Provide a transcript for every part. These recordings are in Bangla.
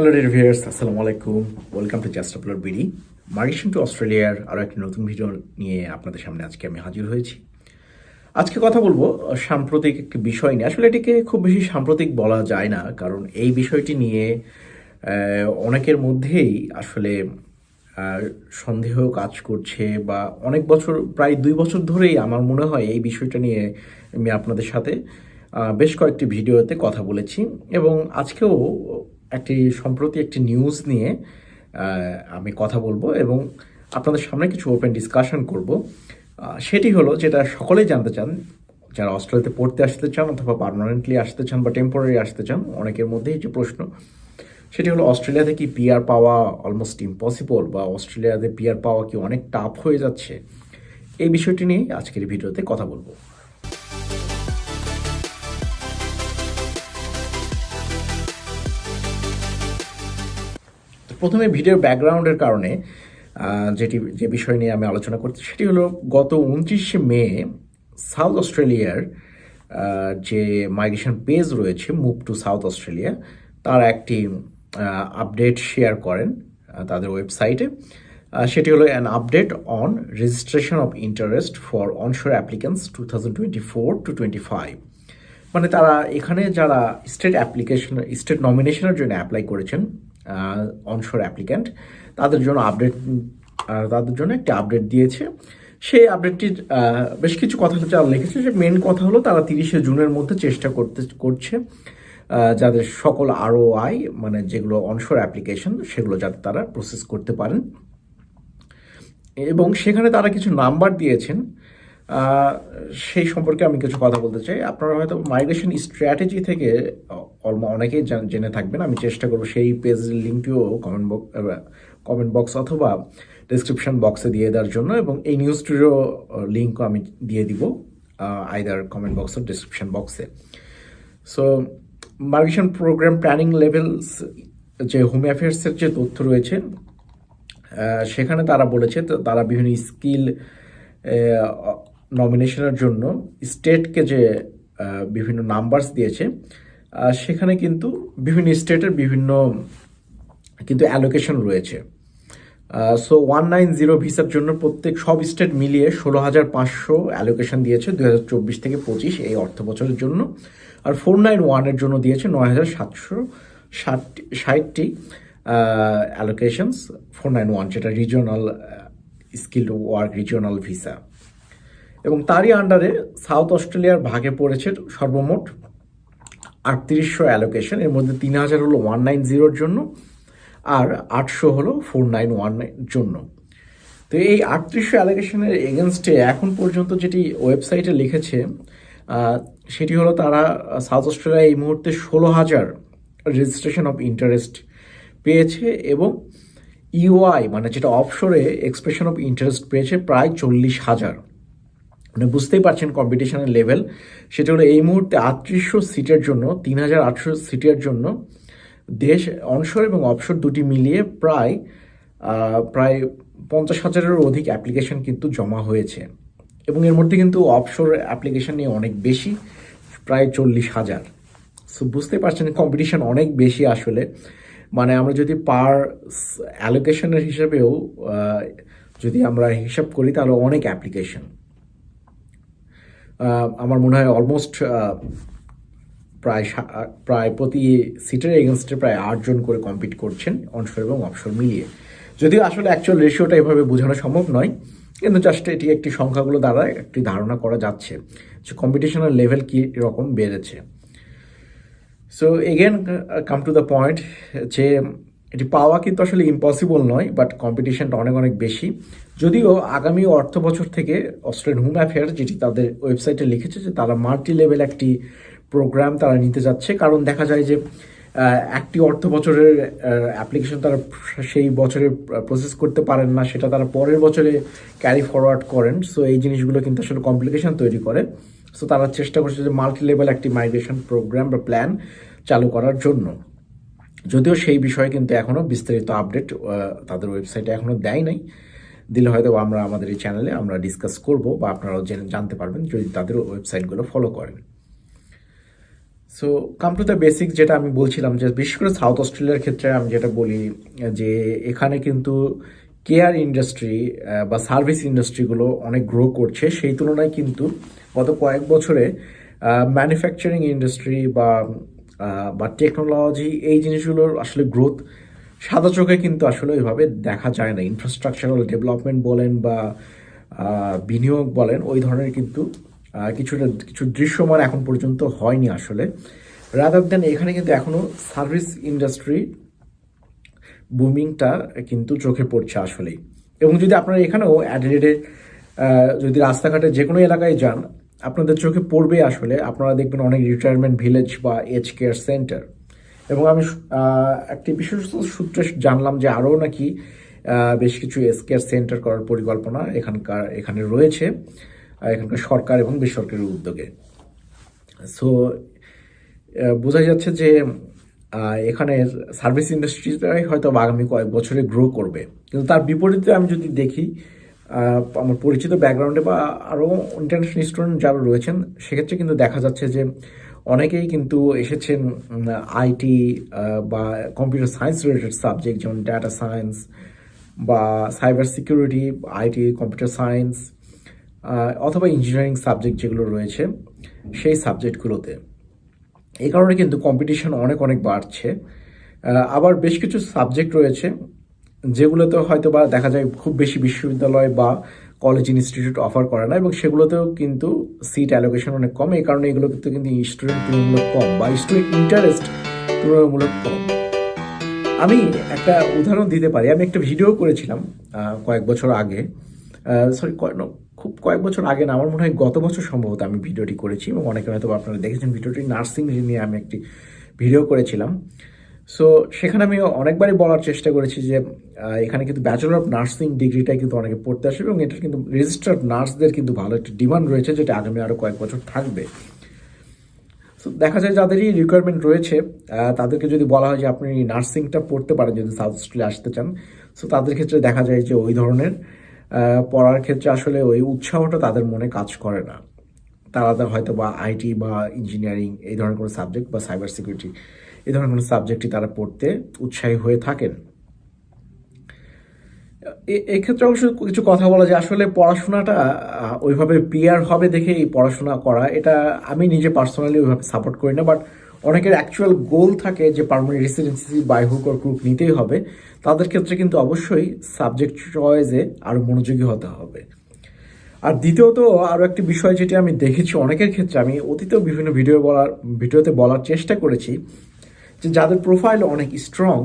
হ্যালো ডিয়ার ভিউয়ার্স আসসালামু আলাইকুম welcome to just upload BD migration to অস্ট্রেলিয়ার আরও একটি নতুন ভিডিও নিয়ে আপনাদের সামনে আজকে আমি হাজির হয়েছি। আজকে কথা বলব সাম্প্রতিক একটি বিষয় নিয়ে। আসলে এটিকে খুব বেশি সাম্প্রতিক বলা যায় না, কারণ এই বিষয়টি নিয়ে অনেকের মধ্যেই আসলে সন্দেহ কাজ করছে বা অনেক বছর, প্রায় দুই বছর ধরেই আমার মনে হয় এই বিষয়টা নিয়ে আমি আপনাদের সাথে বেশ কয়েকটি ভিডিওতে কথা বলেছি। এবং আজকেও একটি, সম্প্রতি একটি নিউজ নিয়ে আমি কথা বলব এবং আপনাদের সামনে কিছু ওপেন ডিসকাশন করব। সেটি হলো যেটা সকলেই জানতে চান, যারা অস্ট্রেলিয়াতে পড়তে আসতে চান অথবা পার্মানেন্টলি আসতে চান বা টেম্পোরারি আসতে চান, অনেকের মধ্যেই যে প্রশ্ন, সেটি হলো অস্ট্রেলিয়াতে কি পিয়ার পাওয়া অলমোস্ট ইম্পসিবল বা অস্ট্রেলিয়াতে পিয়ার পাওয়া কি অনেক টাফ হয়ে যাচ্ছে? এই বিষয়টি নিয়ে আজকের ভিডিওতে কথা বলব। প্রথমে ভিডিওর ব্যাকগ্রাউন্ডের কারণে যেটি, যে বিষয় নিয়ে আমি আলোচনা করছি, সেটি হলো গত উনত্রিশে মে, সাউথ অস্ট্রেলিয়ার যে মাইগ্রেশন পেজ রয়েছে, মুভ টু সাউথ অস্ট্রেলিয়া, তার একটি আপডেট শেয়ার করেন তাদের ওয়েবসাইটে। সেটি হলো an update on registration of interest for onshore applicants two thousand twenty four to twenty five মানে তারা এখানে যারা স্টেট অ্যাপ্লিকেশন স্টেট নমিনেশনের জন্য অ্যাপ্লাই করেছেন অনশোর অ্যাপ্লিক্যান্ট তাদের জন্য আপডেট তাদের জন্য একটি আপডেট দিয়েছে। সেই আপডেটটির বেশ কিছু কথা যারা লিখেছে। যে মেন কথা হলো, তারা তিরিশে জুনের মধ্যে চেষ্টা করতে, করছে যাদের সকল আরও আই মানে যেগুলো অনশোর অ্যাপ্লিকেশন সেগুলো যাতে তারা প্রসেস করতে পারেন। এবং সেখানে তারা কিছু নাম্বার দিয়েছেন। সেই সম্পর্কে আমি কিছু কথা বলতে চাই। আপনারা হয়তো মাইগ্রেশন স্ট্র্যাটেজি থেকে অনেকেই জেনে থাকবেন। আমি চেষ্টা করব সেই পেজের লিঙ্কটিও কমেন্ট বক্স কমেন্ট বক্স অথবা ডিসক্রিপশন বক্সে দিয়ে দেওয়ার জন্য এবং এই নিউজটিরও লিঙ্কও আমি দিয়ে দিব আইদার কমেন্ট বক্স ও ডিসক্রিপশন বক্সে so migration program planning levels যে হোম অ্যাফেয়ার্সের যে তথ্য রয়েছে সেখানে তারা বলেছে তারা বিভিন্ন স্কিল নমিনেশনের জন্য স্টেটকে যে বিভিন্ন নাম্বারস দিয়েছে সেখানে কিন্তু বিভিন্ন স্টেটের বিভিন্ন কিন্তু অ্যালোকেশন রয়েছে। সো ওয়ান নাইন জিরো ভিসার জন্য প্রত্যেক সব স্টেট মিলিয়ে ষোলো হাজার পাঁচশো অ্যালোকেশন দিয়েছে দুই হাজার চব্বিশ থেকে পঁচিশ এই অর্থ বছরের জন্য। আর ফোর নাইন ওয়ানের জন্য দিয়েছে নয় হাজার সাতশো ষাটটি ষাটটি অ্যালোকেশনস ফোর নাইন ওয়ান যেটা regional skill work regional visa তারই আন্ডারে সাউথ অস্ট্রেলিয়ার ভাগে পড়েছে সর্বমোট আটত্রিশশো অ্যালোকেশন এর মধ্যে তিন হাজার হলো ওয়ান নাইন জিরোর জন্য আর আটশো হলো ফোর নাইন ওয়ান জন্য। তো এই আটত্রিশশো অ্যালোকেশনের এগেনস্টে এখন পর্যন্ত যেটি ওয়েবসাইটে লিখেছে সেটি হলো তারা সাউথ অস্ট্রেলিয়া এই মুহূর্তে ষোলো হাজার রেজিস্ট্রেশন অফ ইন্টারেস্ট পেয়েছে এবং ইউআই মানে যেটা অফশোরে এক্সপ্রেশন অফ ইন্টারেস্ট পেয়েছে, প্রায় চল্লিশ হাজার। মানে বুঝতেই পারছেন কম্পিটিশনের লেভেল সেটা হলো এই মুহূর্তে আটত্রিশশো সিটের জন্য, তিন হাজার আটশো সিটের জন্য দেশ অনশোর এবং অফশোর দুটি মিলিয়ে প্রায় প্রায় পঞ্চাশ হাজারেরও অধিক অ্যাপ্লিকেশন কিন্তু জমা হয়েছে। এবং এর মধ্যে কিন্তু অফশোর অ্যাপ্লিকেশন নিয়ে অনেক বেশি, প্রায় চল্লিশ হাজার। সো বুঝতে পারছেন কম্পিটিশন অনেক বেশি আসলে। মানে আমরা যদি পার অ্যালোকেশনের হিসাবেও যদি আমরা হিসাব করি, তাহলে অনেক অ্যাপ্লিকেশন আমার মনে হয় অলমোস্ট প্রায় প্রায় প্রতি সিটের এগেনস্টে প্রায় আটজন করে কম্পিট করছেন অনশোর এবং অফশোর মিলিয়ে। যদিও আসলে অ্যাকচুয়াল রেশিওটা এভাবে বোঝানো সম্ভব নয়, কিন্তু জাস্ট এটি একটি সংখ্যাগুলো দ্বারা একটি ধারণা করা যাচ্ছে যে কম্পিটিশনের লেভেল কী রকম বেড়েছে so again come to the point যে এটি পাওয়া কিন্তু আসলে ইম্পসিবল নয় বাট কম্পিটিশনটা অনেক অনেক বেশি। যদিও আগামী অর্থ বছর থেকে অস্ট্রেলিয়ান হোম অ্যাফেয়ার যেটি তাদের ওয়েবসাইটে লিখেছে যে তারা মাল্টি লেভেল একটি প্রোগ্রাম তারা নিতে যাচ্ছে, কারণ দেখা যায় যে একটি অর্থ বছরের অ্যাপ্লিকেশন তারা সেই বছরে প্রসেস করতে পারেন না, সেটা তারা পরের বছরে ক্যারি ফরওয়ার্ড করেন। সো এই জিনিসগুলো কিন্তু আসলে কমপ্লিকেশন তৈরি করে। সো তারা চেষ্টা করছে যে মাল্টি লেভেল একটি মাইগ্রেশন প্রোগ্রাম বা প্ল্যান চালু করার জন্য। যদিও সেই বিষয়ে কিন্তু এখনও বিস্তারিত আপডেট তাদের ওয়েবসাইটে এখনও দেয় নাই। দিলে হয়তো আমরা আমাদের এই চ্যানেলে আমরা ডিসকাস করব বা আপনারাও জেনে, জানতে পারবেন যদি তাদের ওয়েবসাইটগুলো ফলো করেন। So come to the basic যেটা আমি বলছিলাম যে বিশেষ করে সাউথ অস্ট্রেলিয়ার ক্ষেত্রে আমি যেটা বলি যে এখানে কিন্তু কেয়ার ইন্ডাস্ট্রি বা সার্ভিস ইন্ডাস্ট্রিগুলো অনেক গ্রো করছে। সেই তুলনায় কিন্তু গত কয়েক বছরে ম্যানুফ্যাকচারিং ইন্ডাস্ট্রি বা বা টেকনোলজি এই জিনিসগুলোর আসলে গ্রোথ সাদা চোখে কিন্তু আসলে ওইভাবে দেখা যায় না। ইনফ্রাস্ট্রাকচারাল ডেভেলপমেন্ট বলেন বা বিনিয়োগ বলেন, ওই ধরনের কিন্তু কিছুটা, কিছু দৃশ্যমান এখন পর্যন্ত হয়নি আসলে। রাদার দেন এখানে কিন্তু এখনও সার্ভিস ইন্ডাস্ট্রি বুমিংটা কিন্তু চোখে পড়ছে আসলেই। এবং যদি আপনারা এখানেও অ্যাডিলেডে যদি রাস্তাঘাটে যে কোনো এলাকায় যান, আপনাদের চোখে পড়বে আসলে, আপনারা দেখবেন অনেক রিটায়ারমেন্ট ভিলেজ বা এজ কেয়ার সেন্টার এবং আমি একটি বিশেষত সূত্রে জানলাম যে আরও নাকি বেশ কিছু এজ কেয়ার সেন্টার করার পরিকল্পনা এখানকার, এখানে রয়েছে এখানকার সরকার এবং বেসরকারি উদ্যোগে। সো বোঝা যাচ্ছে যে এখানের সার্ভিস ইন্ডাস্ট্রিটাই হয়তো আগামী কয়েক বছরে গ্রো করবে। কিন্তু তার বিপরীতে আমি যদি দেখি আমার পরিচিত ব্যাকগ্রাউন্ডে বা আরও ইন্টারন্যাশনাল স্টুডেন্ট যারা রয়েছেন, সেক্ষেত্রে কিন্তু দেখা যাচ্ছে যে অনেকেই কিন্তু এসেছেন আইটি বা কম্পিউটার সায়েন্স রিলেটেড সাবজেক্ট যেমন ডাটা সায়েন্স বা cyber security IT computer science অথবা ইঞ্জিনিয়ারিং সাবজেক্ট যেগুলো রয়েছে সেই সাবজেক্টগুলোতে এই কারণে কিন্তু কম্পিটিশন অনেক অনেক বাড়ছে। আবার বেশ কিছু সাবজেক্ট রয়েছে যেগুলোতে হয়তো বা দেখা যায় খুব বেশি বিশ্ববিদ্যালয় বা কলেজ ইনস্টিটিউট অফার করে না এবং সেগুলোতেও কিন্তু সিট অ্যালোকেশন অনেক কম। এই কারণে এগুলো কিন্তু কিন্তু স্টুডেন্ট তুলনামূলক কম বা স্টুডেন্ট ইন্টারেস্ট তুলনামূলক কম। আমি একটা উদাহরণ দিতে পারি। আমি একটা ভিডিও করেছিলাম কয়েক বছর আগে। সরি খুব কয়েক বছর আগে না, আমার মনে হয় গত বছর সম্ভবত আমি ভিডিওটি করেছি এবং অনেকে হয়তো আপনারা দেখেছেন। ভিডিওটি নার্সিং নিয়ে আমি একটি ভিডিও করেছিলাম। সো সেখানে আমি অনেকবারই বলার চেষ্টা করেছি যে এখানে কিন্তু ব্যাচেলর অফ নার্সিং ডিগ্রিটাই কিন্তু অনেকে পড়তে আসে এবং এটার কিন্তু রেজিস্টার্ড নার্সদের কিন্তু ভালো একটা ডিমান্ড রয়েছে যেটা আগামী আরও কয়েক বছর থাকবে। সো দেখা যায় যাদেরই রিকোয়ারমেন্ট রয়েছে তাদেরকে যদি বলা হয় যে আপনি নার্সিংটা পড়তে পারেন যদি সাউথ অস্ট্রেলিয়া আসতে চান সো তাদের ক্ষেত্রে দেখা যায় যে ওই ধরনের পড়ার ক্ষেত্রে আসলে ওই উৎসাহটা তাদের মনে কাজ করে না। তারা হয়তো বা আইটি বা ইঞ্জিনিয়ারিং এই ধরনের কোনো সাবজেক্ট বা সাইবার সিকিউরিটি এই ধরনের কোনো সাবজেক্টই তারা পড়তে উৎসাহী হয়ে থাকেন। এক্ষেত্রে অবশ্য কিছু কথা বলা যে আসলে পড়াশোনাটা ওইভাবে পিয়ার হবে দেখে এই পড়াশোনা করা, এটা আমি নিজে পার্সোনালি ওইভাবে সাপোর্ট করি না বাট অনেকের অ্যাকচুয়াল গোল থাকে যে permanent residency by hook or crook নিতেই হবে। তাদের ক্ষেত্রে কিন্তু অবশ্যই সাবজেক্ট চয়েসে আরও মনোযোগী হতে হবে। আর দ্বিতীয়ত আরও একটি বিষয় যেটি আমি দেখেছি অনেকের ক্ষেত্রে, আমি অতীতেও বিভিন্ন ভিডিও বলার ভিডিওতে বলার চেষ্টা করেছি যে যাদের প্রোফাইল অনেক স্ট্রং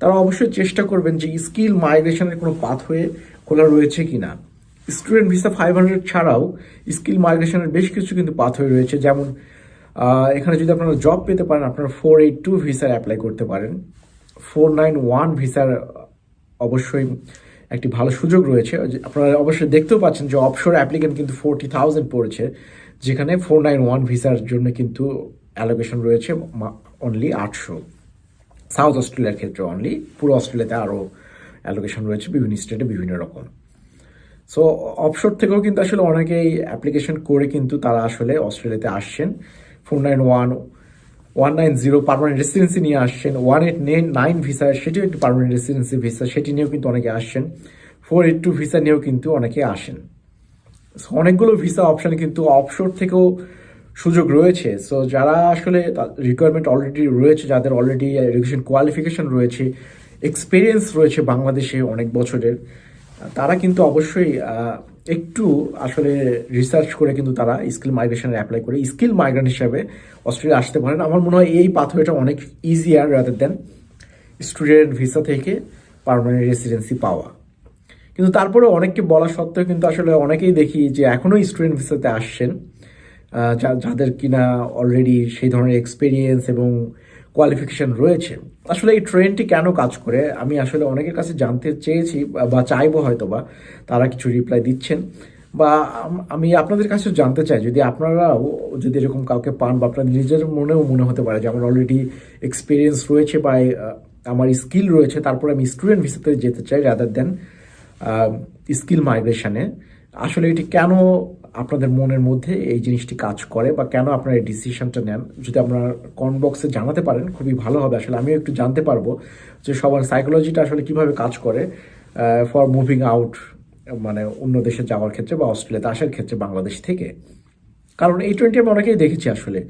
তারা অবশ্যই চেষ্টা করবেন যে স্কিল মাইগ্রেশনের কোনো পাথওয়ে খোলা রয়েছে কি না স্টুডেন্ট ভিসা ফাইভ হান্ড্রেড ছাড়াও স্কিল মাইগ্রেশনের বেশ কিছু কিন্তু পাথওয়ে রয়েছে। যেমন এখানে যদি আপনারা জব পেতে পারেন, আপনারা ফোর এইট টু ভিসার অ্যাপ্লাই করতে পারেন। ফোর নাইন ওয়ান ভিসার অবশ্যই একটি ভালো সুযোগ রয়েছে। আপনারা অবশ্যই দেখতেও পাচ্ছেন যে অপশোর অ্যাপ্লিকেন্ট কিন্তু ফোরটি থাউজেন্ড পড়েছে, যেখানে ফোর নাইন ওয়ান ভিসার জন্য কিন্তু অ্যালোকেশন রয়েছে। অনলি আটশো। সাউথ অস্ট্রেলিয়ার ক্ষেত্রে অনলি পুরো অস্ট্রেলিয়াতে আরও অ্যালোকেশন রয়েছে বিভিন্ন স্টেটে বিভিন্ন রকম। সো অফশোর থেকেও কিন্তু আসলে অনেকেই অ্যাপ্লিকেশন করে কিন্তু তারা আসলে অস্ট্রেলিয়াতে আসছেন। Four nine one one nine zero permanent residency নিয়ে আসছেন one eight nine nine visa সেটিও একটি পারমানেন্ট রেসিডেন্সি ভিসা সেটি নিয়েও কিন্তু অনেকে আসছেন। ফোর এইট টু ভিসা নিয়েও কিন্তু অনেকে আসেন। অনেকগুলো ভিসা অপশন কিন্তু অফশোর থেকেও সুযোগ রয়েছে। সো যারা আসলে রিকোয়ারমেন্ট অলরেডি রয়েছে, যাদের অলরেডি এডুকেশন কোয়ালিফিকেশন রয়েছে এক্সপিরিয়েন্স রয়েছে বাংলাদেশে অনেক বছরের, তারা কিন্তু অবশ্যই একটু আসলে রিসার্চ করে কিন্তু তারা স্কিল মাইগ্রেশনে অ্যাপ্লাই করে। স্কিল মাইগ্রেন্ট হিসাবে অস্ট্রেলিয়া আসতে পারেন। আমার মনে হয় এই পাথওয়েটা অনেক easier rather than student visa থেকে পার্মানেন্ট রেসিডেন্সি পাওয়া। কিন্তু তারপরে অনেককে বলা সত্ত্বেও কিন্তু আসলে অনেকেই দেখি যে এখনও স্টুডেন্ট ভিসাতে আসছেন। যাদের কিনা অলরেডি সেই ধরনের এক্সপিরিয়েন্স এবং কোয়ালিফিকেশন রয়েছে। আসলে এই ট্রেনটি কেন কাজ করে? আমি আসলে অনেকের কাছে জানতে চেয়েছি বা- চাইব হয়তো বা তারা কিছু রিপ্লাই দিচ্ছেন। বা, আমি আপনাদের কাছেও জানতে চাই, যদি আপনারাও যদি এরকম কাউকে পান বা আপনাদের নিজের মনেও মনে হতে পারে যে আমার অলরেডি এক্সপিরিয়েন্স রয়েছে বা আমার স্কিল রয়েছে, তারপরে আমি স্টুডেন্ট ভিসাতে যেতে চাই রাদার দেন স্কিল মাইগ্রেশনে আসলে এটি কেন আপনাদের মনের মধ্যে এই জিনিসটি কাজ করে বা কেন আপনারা এই ডিসিশনটা নেন, যদি আপনারা কমেন্ট বক্সে জানাতে পারেন, খুবই ভালো হবে। আসলে আমিও একটু জানতে পারব যে সবার সাইকোলজিটা আসলে কীভাবে কাজ করে ফর মুভিং আউট মানে অন্য দেশে যাওয়ার ক্ষেত্রে বা অস্ট্রেলিয়াতে আসার ক্ষেত্রে বাংলাদেশ থেকে। কারণ এই টোয়েন্টি আমি অনেকেই দেখেছি আসলে।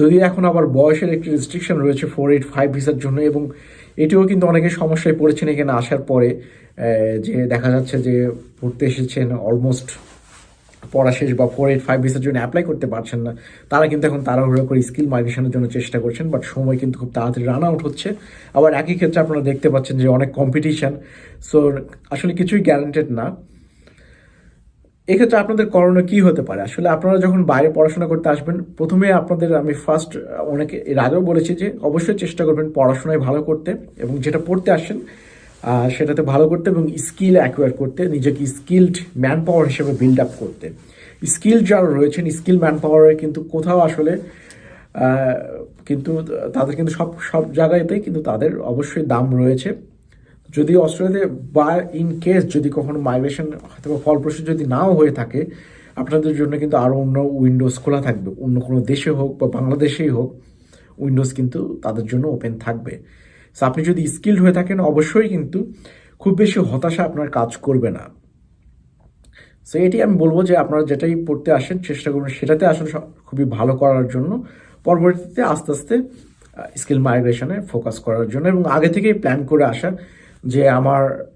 যদি এখন আবার বয়সের একটি রেস্ট্রিকশন রয়েছে ফোর এইট ফাইভ ভিসার জন্য এবং এটিও কিন্তু অনেকে সমস্যায় পড়েছেন এখানে আসার পরে যে দেখা যাচ্ছে যে পড়তে এসেছেন অলমোস্ট পড়া শেষ বা ফোর এইট ফাইভ ভিসার জন্য অ্যাপ্লাই করতে পারছেন না, তারা কিন্তু এখন তাড়াহুড়ো করে স্কিল মাইগ্রেশনের জন্য চেষ্টা করছেন বাট সময় কিন্তু খুব তাড়াতাড়ি রান আউট হচ্ছে। আবার একই ক্ষেত্রে আপনারা দেখতে পাচ্ছেন যে অনেক কম্পিটিশান সো আসলে কিছুই গ্যারান্টেড না। এক্ষেত্রে আপনাদের করণীয় কি হতে পারে? আসলে আপনারা যখন বাইরে পড়াশোনা করতে আসবেন, প্রথমে আপনাদের আমি ফার্স্ট অনেকে এর আগেও বলেছি যে অবশ্যই চেষ্টা করবেন পড়াশোনায় ভালো করতে এবং যেটা পড়তে আসেন সেটাতে ভালো করতে এবং স্কিল অ্যাকোয়ার করতে, নিজেকে স্কিলড ম্যান পাওয়ার হিসেবে বিল্ড আপ করতে। স্কিল যারা রয়েছেন স্কিল ম্যান পাওয়ারে কিন্তু কোথাও আসলে কিন্তু তাদের কিন্তু সব সব জায়গাতেই কিন্তু তাদের অবশ্যই দাম রয়েছে। যদি অস্ট্রেলিয়াতে বা ইন কেস যদি কখনো মাইগ্রেশন হয়তো ফলপ্রসূ যদি নাও হয়ে থাকে, আপনাদের জন্য কিন্তু আরও অন্য উইন্ডোজ খোলা থাকবে। অন্য কোনো দেশে হোক বা বাংলাদেশেই হোক উইন্ডোজ কিন্তু তাদের জন্য ওপেন থাকবে। সো আপনি যদি স্কিল্ড হয়ে থাকেন, অবশ্যই কিন্তু খুব বেশি হতাশা আপনার কাজ করবে না। সো এটি আমি বলব যে আপনারা যেটাই পড়তে আসেন, চেষ্টা করবেন সেটাতে সব- খুবই ভালো করার জন্য। পরবর্তীতে আস্তে আস্তে স্কিল মাইগ্রেশনে ফোকাস করার জন্য এবং আগে থেকেই প্ল্যান করে আসা যে আমার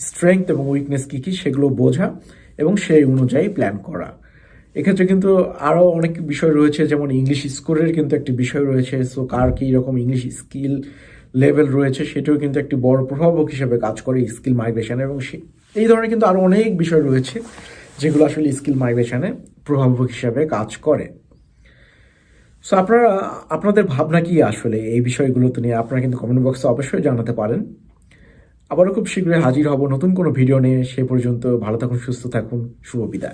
স্ট্রেংথ এবং উইকনেস কী কী সেগুলো বোঝা এবং সেই অনুযায়ী প্ল্যান করা। এক্ষেত্রে কিন্তু আরও অনেক বিষয় রয়েছে, যেমন ইংলিশ স্কোরের কিন্তু একটি বিষয় রয়েছে। সো কার কী রকম ইংলিশ স্কিল লেভেল রয়েছে, সেটাও কিন্তু একটি বড় প্রভাবক হিসেবে কাজ করে স্কিল মাইগ্রেশন এবং এই ধরনের কিন্তু আরও অনেক বিষয় রয়েছে যেগুলো আসলে স্কিল মাইগ্রেশনে প্রভাবক হিসাবে কাজ করে। সো আপনারা, আপনাদের ভাবনা কি আসলে এই বিষয়গুলোতে নিয়ে? আপনারা কিন্তু কমেন্ট বক্সে অবশ্যই জানাতে পারেন। আবারও খুব শীঘ্রই হাজির হব নতুন কোনো ভিডিও নিয়ে। সে পর্যন্ত ভালো থাকুন, সুস্থ থাকুন। শুভ বিদায়।